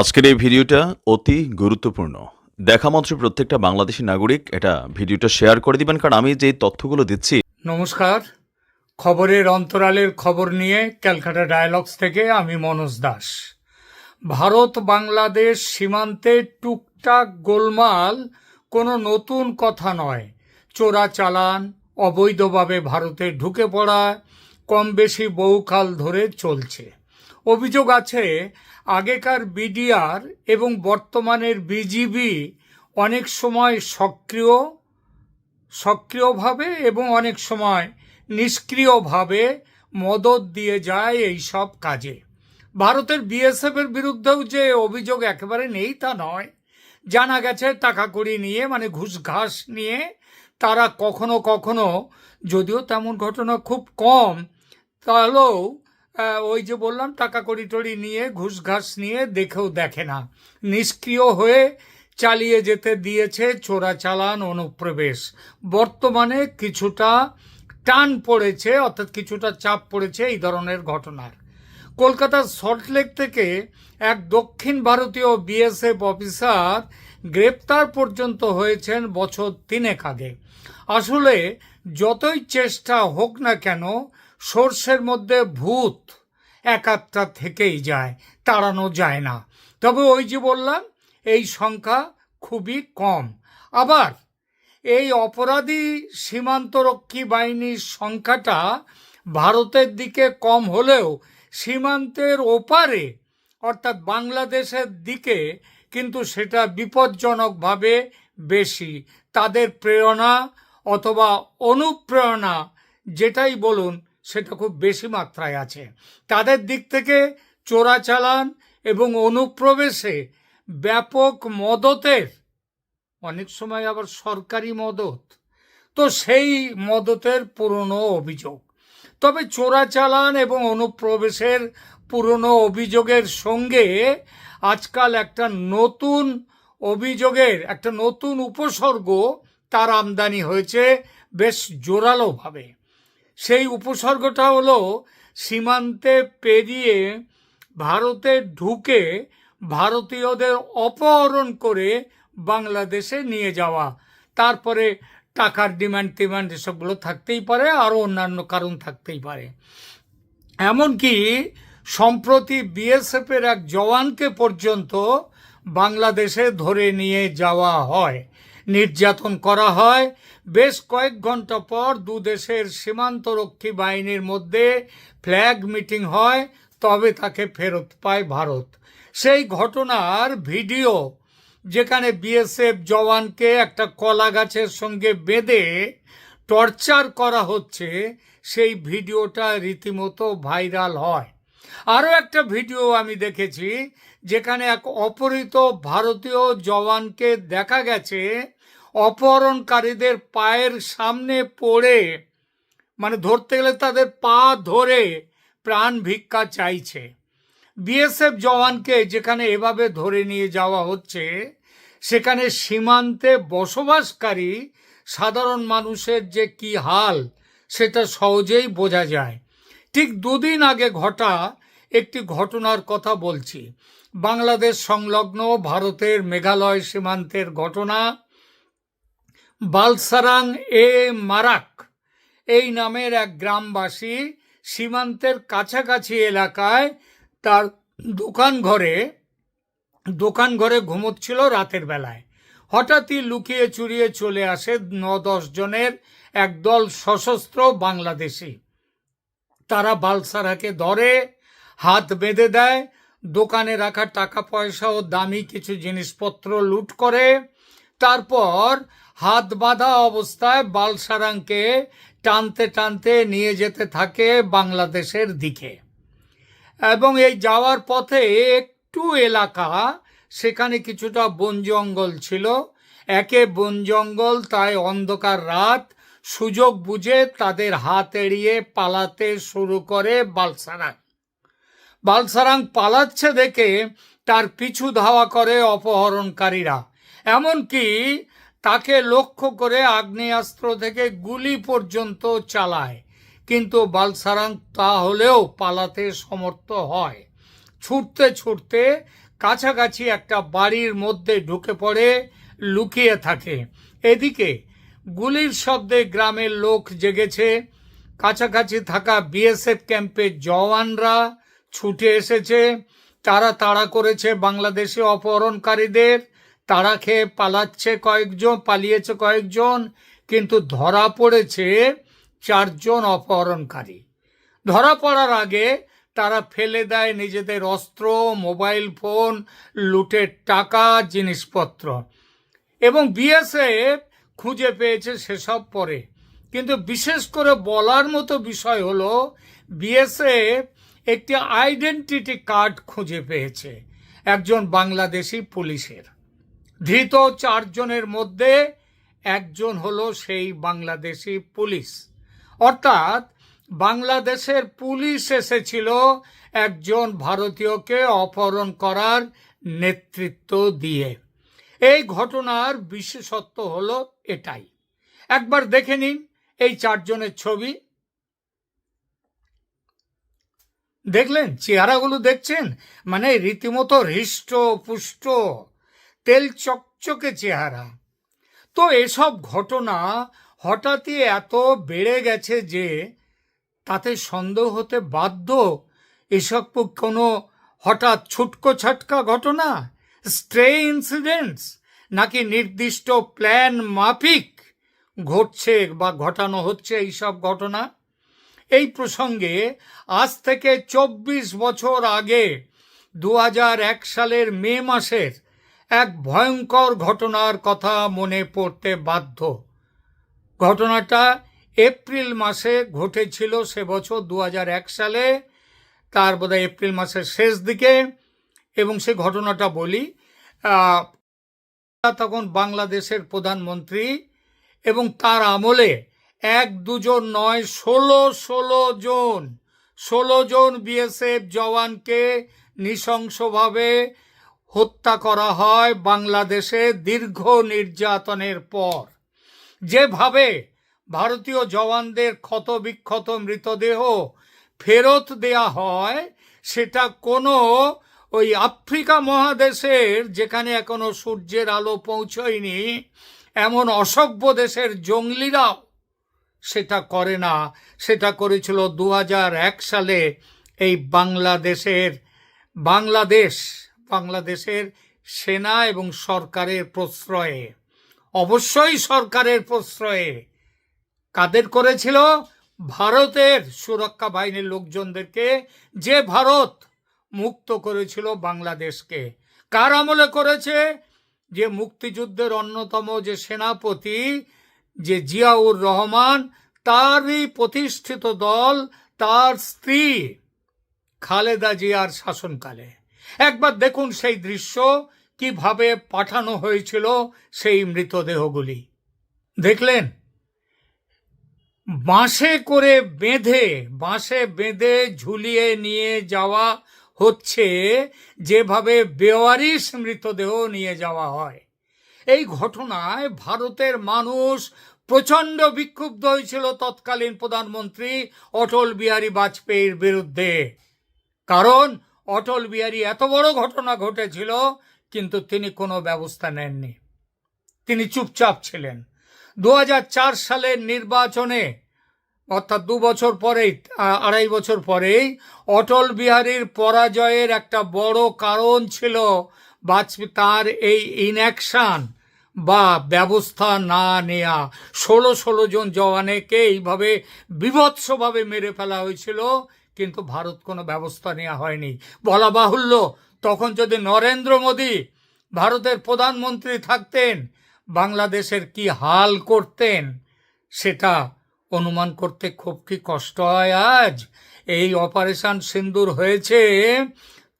আজকের এই ভিডিওটা অতি গুরুত্বপূর্ণ। দেখা মাত্র প্রত্যেকটা বাংলাদেশি নাগরিক এটা ভিডিওটা শেয়ার করে দিবেন, কারণ আমি যে তথ্যগুলো দিচ্ছি নমস্কার। খবরের অন্তরালের খবর নিয়ে ক্যালকাটা ডায়ালগস থেকে আমি মনোজ দাস। ভারত বাংলাদেশ সীমান্তে টুকটাক গোলমাল, কোনো নতুন কথা নয়। চোরা চালান, অবৈধভাবে ভারতে ঢুকে পড়া কম বেশি বহুকাল ধরে চলছে। অভিযোগ আছে, আগেকার বিডিআর এবং বর্তমানের বিজিবি অনেক সময় সক্রিয়, সক্রিয়ভাবে এবং অনেক সময় নিষ্ক্রিয়ভাবে মদত দিয়ে যায় এই সব কাজে। ভারতের বিএসএফ এর বিরুদ্ধেও যে অভিযোগ একেবারে নেই তা নয়। জানা গেছে, টাকা কড়ি নিয়ে মানে ঘুষ ঘাস নিয়ে তারা কখনো কখনো, যদিও তেমন ঘটনা খুব কম, তাহলেও ওই যে বললাম, টাকা কড়ি টড়ি নিয়ে, ঘুষ ঘাস নিয়ে দেখেও দেখে না। নিষ্ক্রিয় হয়ে চালিয়ে যেতে দিয়েছে চোরাচালান অনুপ্রবেশ। বর্তমানে কিছুটা টান পড়েছে, অর্থাৎ কিছুটা চাপ পড়েছে এই ধরনের ঘটনার। কলকাতার সল্টলেক থেকে এক দক্ষিণ ভারতীয় বিএসএফ অফিসার গ্রেপ্তার পর্যন্ত হয়েছেন বছর তিনেক আগে। আসলে যতই চেষ্টা হোক না কেন সর্ষের মধ্যে ভূত এক আধটা থেকেই যায়, তাড়ানো যায় না। তবে ওই যে বললাম, এই সংখ্যা খুবই কম। আবার এই অপরাধী সীমান্তরক্ষী বাহিনীর সংখ্যাটা ভারতের দিকে কম হলেও সীমান্তের ওপারে, অর্থাৎ বাংলাদেশের দিকে, কিন্তু সেটা বিপজ্জনকভাবে বেশি। তাদের প্রেরণা অথবা অনুপ্রেরণা, যেটাই বলুন সেটা খুব বেশি মাত্রায় আছে। তাদের দিক থেকে চোরাচালান এবং অনুপ্রবেশে ব্যাপক মদতের, অনেক সময় আবার সরকারি মদত, তো সেই মদতের পুরনো অভিযোগ। তবে চোরাচালান এবং অনুপ্রবেশের পুরনো অভিযোগের সঙ্গে আজকাল একটা নতুন অভিযোগের, একটা নতুন উপসর্গ তার আমদানি হয়েছে বেশ জোরালোভাবে। সেই উপসর্গটা হলো সীমান্তে পেরিয়ে ভারতে ঢুকে ভারতীয়দের অপহরণ করে বাংলাদেশে নিয়ে যাওয়া। তারপরে টাকার ডিমান্ড টিমান্ড এসবগুলো থাকতেই পারে, আরও অন্যান্য কারণ থাকতেই পারে। এমনকি সম্প্রতি বিএসএফের এক জওয়ানকে পর্যন্ত বাংলাদেশে ধরে নিয়ে যাওয়া হয়। নির্যাতন করা হয়। বেশ কয়েক ঘণ্টা পর দু দেশের সীমান্তরক্ষী বাহিনীর মধ্যে ফ্ল্যাগ মিটিং হয়, তবে তাকে ফেরত পায় ভারত। সেই ঘটনার ভিডিও, যেখানে বিএসএফ জওয়ানকে একটা কলা গাছের সঙ্গে বেঁধে টর্চার করা হচ্ছে, সেই ভিডিওটা রীতিমতো ভাইরাল হয়। আরও একটা ভিডিও আমি দেখেছি যেখানে এক অপহৃত ভারতীয় জওয়ানকে দেখা গেছে অপহরণকারীদের পায়ের সামনে পড়ে মানে ধরতে গেলে তাদের পা ধরে প্রাণ ভিক্ষা চাইছে। বিএসএফ জওয়ানকে যেখানে এভাবে ধরে নিয়ে যাওয়া হচ্ছে, সেখানে সীমান্তে বসবাসকারী সাধারণ মানুষের যে কি হাল, সেটা সহজেই বোঝা যায়। ঠিক দুদিন আগে ঘটা একটি ঘটনার কথা বলছি। বাংলাদেশ সংলগ্ন ভারতের মেঘালয় সীমান্তের ঘটনা। বালসারাং এ মারাক, এই নামের এক গ্রামবাসী সীমান্তের কাছাকাছি এলাকায় তার দোকান ঘরে দোকান ঘরে ঘুমোচ্ছিল রাতের বেলায়। হঠাৎই লুকিয়ে চুরিয়ে চলে আসে ন দশ জনের একদল সশস্ত্র বাংলাদেশি। তারা বালসারাকে ধরে, হাত বেঁধে দেয়, দোকানে রাখা টাকা পয়সা ও দামি কিছু জিনিসপত্র লুট করে। তারপর হাত বাঁধা অবস্থায় বালসারাংকে টানতে টানতে নিয়ে যেতে থাকে বাংলাদেশের দিকে। এবং এই যাওয়ার পথে একটু এলাকা, সেখানে কিছুটা বন জঙ্গল ছিল। একে বন জঙ্গল, তাই অন্ধকার রাত। সুযোগ বুঝে তাদের হাত এড়িয়ে পালাতে শুরু করে বালসারাং। বালসারাং পালাচ্ছে দেখে তার পিছু ধাওয়া করে অপহরণকারীরা। এমনকি তাকে লক্ষ্য করে আগ্নেয়াস্ত্র থেকে গুলি পর্যন্ত চালায়। কিন্তু বালসারাং তা হলেও পালাতে সমর্থ হয়। ছুটতে ছুটতে কাছাকাছি একটা বাড়ির মধ্যে ঢুকে পড়ে, লুকিয়ে থাকে। এদিকে গুলির শব্দে গ্রামের লোক জেগেছে। কাছাকাছি থাকা বিএসএফ ক্যাম্পের জওয়ানরা ছুটে এসেছে। তারা তাড়া করেছে বাংলাদেশি অপহরণকারীদের। তাড়া খেয়ে পালাচ্ছে কয়েকজন, পালিয়েছে কয়েকজন, কিন্তু ধরা পড়েছে চারজন অপহরণকারী। ধরা পড়ার আগে তারা ফেলে দেয় নিজেদের অস্ত্র, মোবাইল ফোন, লুটের টাকা, জিনিসপত্র। এবং বিএসএফ খুঁজে পেয়েছে সেসব পরে। কিন্তু বিশেষ করে বলার মতো বিষয় হলো বিএসএফ একটি আইডেন্টিটি কার্ড খুঁজে পেয়েছে একজন বাংলাদেশি পুলিশের। ধৃত চারজনের মধ্যে একজন হলো সেই বাংলাদেশি পুলিশ। অর্থাৎ বাংলাদেশের পুলিশ এসেছিল একজন ভারতীয়কে অপহরণ করার নেতৃত্ব দিয়ে। এই ঘটনার বিশেষত্ব হলো এটাই। একবার দেখে নিন এই চারজনের ছবি। দেখলেন, চেহারাগুলো দেখছেন? মানে রীতিমতো হৃষ্ট পুষ্ট, তেল চকচকে চেহারা। তো এসব ঘটনা হঠাৎই এত বেড়ে গেছে যে তাতে সন্দেহ হতে বাধ্য? এসব কোনো হঠাৎ ছুটকো ছাটকা ঘটনা? Stray incidents? নাকি নির্দিষ্ট প্ল্যান মাফিক ঘটছে বা ঘটানো হচ্ছে এইসব ঘটনা? এই প্রসঙ্গে আজ থেকে চব্বিশ বছর আগে দু সালের মে মাসের এক ভয়ঙ্কর ঘটনার কথা মনে পড়তে বাধ্য। ঘটনাটা এপ্রিল মাসে ঘটেছিল সে বছর দু সালে। তার বোধহয় এপ্রিল মাসের শেষ দিকে। এবং সে ঘটনাটা বলি তখন বাংলাদেশের প্রধানমন্ত্রী এবং তার আমলে এক, দুজন নয়, ষোলো ষোলো জন ষোলো জন বিএসএফ জওয়ানকে নৃশংসভাবে হত্যা করা হয় বাংলাদেশে দীর্ঘ নির্যাতনের পর। যেভাবে ভারতীয় জওয়ানদের ক্ষতবিক্ষত মৃতদেহ ফেরত দেয়া হয়, সেটা কোনো ওই আফ্রিকা মহাদেশের, যেখানে এখনও সূর্যের আলো পৌঁছয়নি, এমন অসভ্য দেশের জঙ্গলিরাও সেটা করে না। সেটা করেছিল দু সালে এই বাংলাদেশের, বাংলাদেশ, বাংলাদেশের সেনা এবং সরকারের প্রশ্রয়ে। অবশ্যই সরকারের প্রশ্রয়ে। কাদের করেছিল? ভারতের সুরক্ষা বাহিনীর লোকজনদেরকে। যে ভারত মুক্ত করেছিল বাংলাদেশকে। কার আমলে করেছে? যে মুক্তিযুদ্ধের অন্যতম যে সেনাপতি, যে জিয়াউর রহমান, তারই প্রতিষ্ঠিত দল, তার স্ত্রী খালেদা জিয়ার শাসনকালে। একবার দেখুন সেই দৃশ্য, কীভাবে পাঠানো হয়েছিল সেই মৃতদেহগুলি। দেখলেন? বাঁশে করে বেঁধে, বাঁশে বেঁধে ঝুলিয়ে নিয়ে যাওয়া হচ্ছে যেভাবে বেওয়ারিশ মৃতদেহ নিয়ে যাওয়া হয়। এই ঘটনায় ভারতের মানুষ প্রচণ্ড বিক্ষুব্ধ হয়েছিল তৎকালীন প্রধানমন্ত্রী অটল বিহারী বাজপেয়ীর বিরুদ্ধে। কারণ অটল বিহারী এত বড় ঘটনা ঘটেছিল, কিন্তু তিনি কোনো ব্যবস্থা নেননি। তিনি চুপচাপ ছিলেন। দু হাজার চার সালের নির্বাচনে অর্থাৎ দু বছর পরেই আড়াই বছর পরেই অটল বিহারীর পরাজয়ের একটা বড় কারণ ছিল বাজপেয়ী তার এই ইনঅ্যাকশন বা ব্যবস্থা না নেয়া। ষোলো ষোলো জন জওয়ানেকে এইভাবে বিভৎসভাবে মেরে ফেলা হয়েছিল, কিন্তু ভারত কোনো ব্যবস্থা নেওয়া হয়নি। বলা বাহুল্য, তখন যদি নরেন্দ্র মোদী ভারতের প্রধানমন্ত্রী থাকতেন, বাংলাদেশের কি হাল করতেন, সেটা অনুমান করতে খুব কি কষ্ট হয় আজ? এই অপারেশন সিন্দুর হয়েছে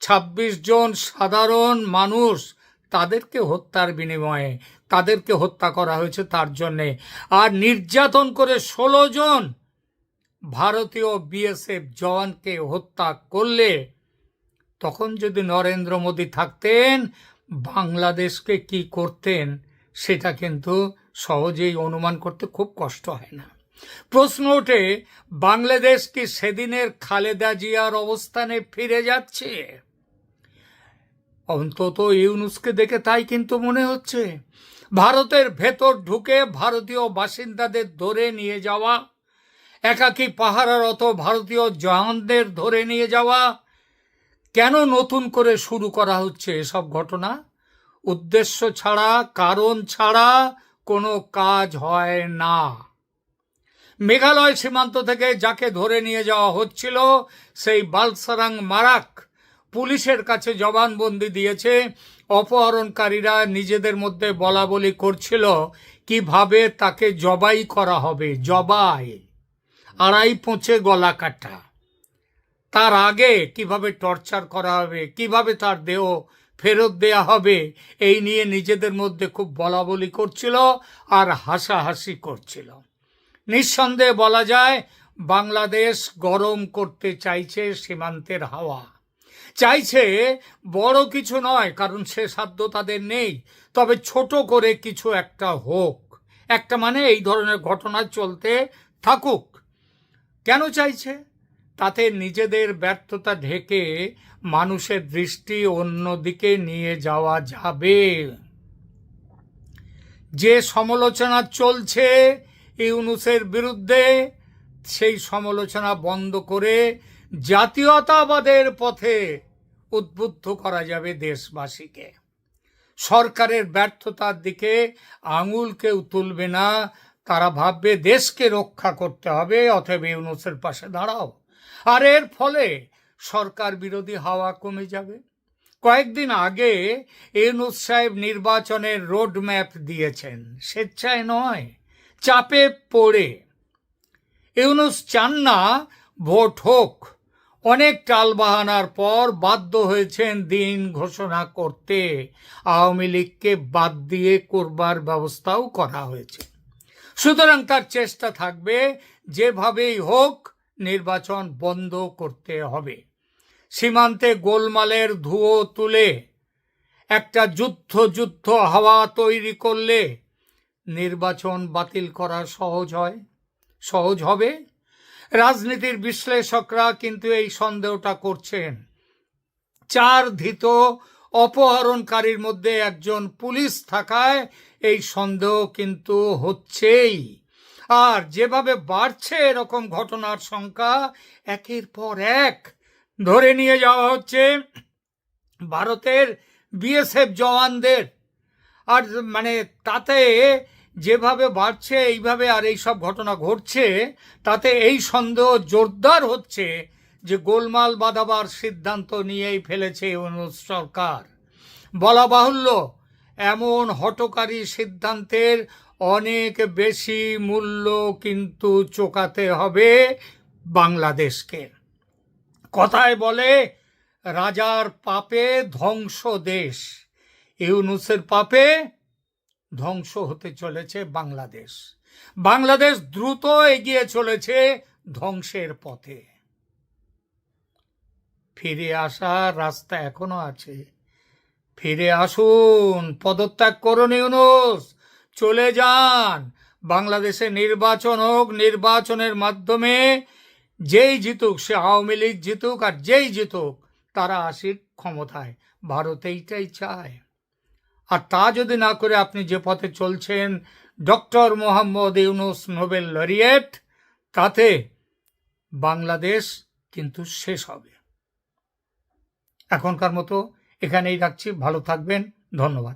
ছাব্বিশ জন সাধারণ মানুষ। তাদেরকে হত্যার বিনিময়ে, তাদেরকে হত্যা করা হয়েছে তার জন্যে। আর নির্যাতন করে ষোলো জন ভারতীয় বিএসএফ জওয়ানকে হত্যা করলে, তখন যদি নরেন্দ্র মোদী থাকতেন, বাংলাদেশকে কি করতেন, সেটা কিন্তু সহজেই অনুমান করতে খুব কষ্ট হয় না। প্রশ্ন ওঠে, বাংলাদেশ কি সেদিনের খালেদা জিয়ার অবস্থানে ফিরে যাচ্ছে? অন্তত ইউনুসকে দেখে তাই কিন্তু মনে হচ্ছে। ভারতের ভেতর ঢুকে ভারতীয় বাসিন্দাদের ধরে নিয়ে যাওয়া, একাকী পাহারারত ভারতীয় জওয়ানদের ধরে নিয়ে যাওয়া, কেন নতুন করে শুরু করা হচ্ছে এসব ঘটনা? উদ্দেশ্য ছাড়া, কারণ ছাড়া কোনো কাজ হয় না। মেঘালয় সীমান্ত থেকে যাকে ধরে নিয়ে যাওয়া হচ্ছিল, সেই বালসারাং মারাক পুলিশের কাছে জবানবন্দি দিয়েছে। অপহরণকারীরা নিজেদের মধ্যে বলা বলি করছিল, কীভাবে তাকে জবাই করা হবে, জবাই। আড়াই পোঁচে গলা কাটা। তার আগে কীভাবে টর্চার করা হবে, কীভাবে তার দেহ ফেরত দেয়া হবে, এই নিয়ে নিজেদের মধ্যে খুব বলা বলি করছিল আর হাসাহাসি করছিল। নিঃসন্দেহে বলা যায়, বাংলাদেশ গরম করতে চাইছে সীমান্তের হাওয়া। চাইছে বড় কিছু নয়, কারণ সে সাধ্য তাদের নেই। তবে ছোট করে কিছু একটা হোক। একটা মানে এই ধরনের ঘটনা চলতে থাকুক। কেন চাইছে? তাতে নিজেদের ব্যর্থতা ঢেকে মানুষের দৃষ্টি অন্যদিকে নিয়ে যাওয়া যাবে। যে সমালোচনা চলছে ইউনুসের বিরুদ্ধে সেই সমালোচনা বন্ধ করে জাতীয়তাবাদের পথে উদ্বুদ্ধ করা যাবে দেশবাসীকে। সরকারের ব্যর্থতার দিকে আঙুল কেউ তুলবে না, তারা ভাববে দেশকে রক্ষা করতে হবে, অতএব ইউনুসের পাশে দাঁড়াও। আর এর ফলে সরকার বিরোধী হাওয়া কমে যাবে। কয়েকদিন আগে ইউনুস সাহেব নির্বাচনের রোড ম্যাপ দিয়েছেন, স্বেচ্ছায় নয় চাপে পড়ে। ইউনুস চান না, ভোট হোক। অনেক টালবাহানার পর বাধ্য হয়েছেন দিন ঘোষণা করতে। আওয়ামী লীগকে বাদ দিয়ে করবার ব্যবস্থাও করা হয়েছে। সুতরাং তার চেষ্টা থাকবে, যেভাবেই হোক নির্বাচন বন্ধ করতে হবে। সীমান্তে গোলমালের ধুয়ো তুলে, একটা যুদ্ধ যুদ্ধ হাওয়া তৈরি করলে নির্বাচন বাতিল করা সহজ হয়? সহজ হবে? রাজনীতির বিশ্লেষকরা কিন্তু এই সন্দেহটা করছেন। চার ধৃত অপহরণকারীর মধ্যে একজন পুলিশ থাকায় এই সন্দেহ কিন্তু হচ্ছেই। আর যেভাবে বাড়ছে এরকম ঘটনার সংখ্যা, একের পর এক ধরে নিয়ে যাওয়া হচ্ছে। ভারতের বিএসএফ জওয়ানদের আর মানে তাতে যেভাবে বাড়ছে, এইভাবে আর এই সব ঘটনা ঘটছে, তাতে এই সন্দেহ জোরদার হচ্ছে যে গোলমাল বাঁধাবার সিদ্ধান্ত নিয়েই ফেলেছে ইউনুস সরকার। বলা বাহুল্য, এমন হটকারী সিদ্ধান্তের অনেক বেশি মূল্য কিন্তু চোকাতে হবে বাংলাদেশকে। কথায় বলে, রাজার পাপে ধ্বংস দেশ। ইউনুসের পাপে ধ্বংস হতে চলেছে বাংলাদেশ। বাংলাদেশ দ্রুত এগিয়ে চলেছে ধ্বংসের পথে। ফিরে আসার রাস্তা এখনও আছে। ফিরে আসুন, পদত্যাগ করুন ইউনুস, চলে যান। বাংলাদেশে নির্বাচন হোক, নির্বাচনের মাধ্যমে যেই জিতুক, সে আওয়ামী লীগ জিতুক আর যেই জিতুক, তারা আসিক ক্ষমতায়। ভারত এইটাই চায়। আর তা যদি না করে আপনি যে পথে চলছেন, doctor Mohammad Yunus Nobel laureate, তাতে বাংলাদেশ কিন্তু শেষ হবে। এখনকার মতো এখানেই রাখছি। ভালো থাকবেন। ধন্যবাদ।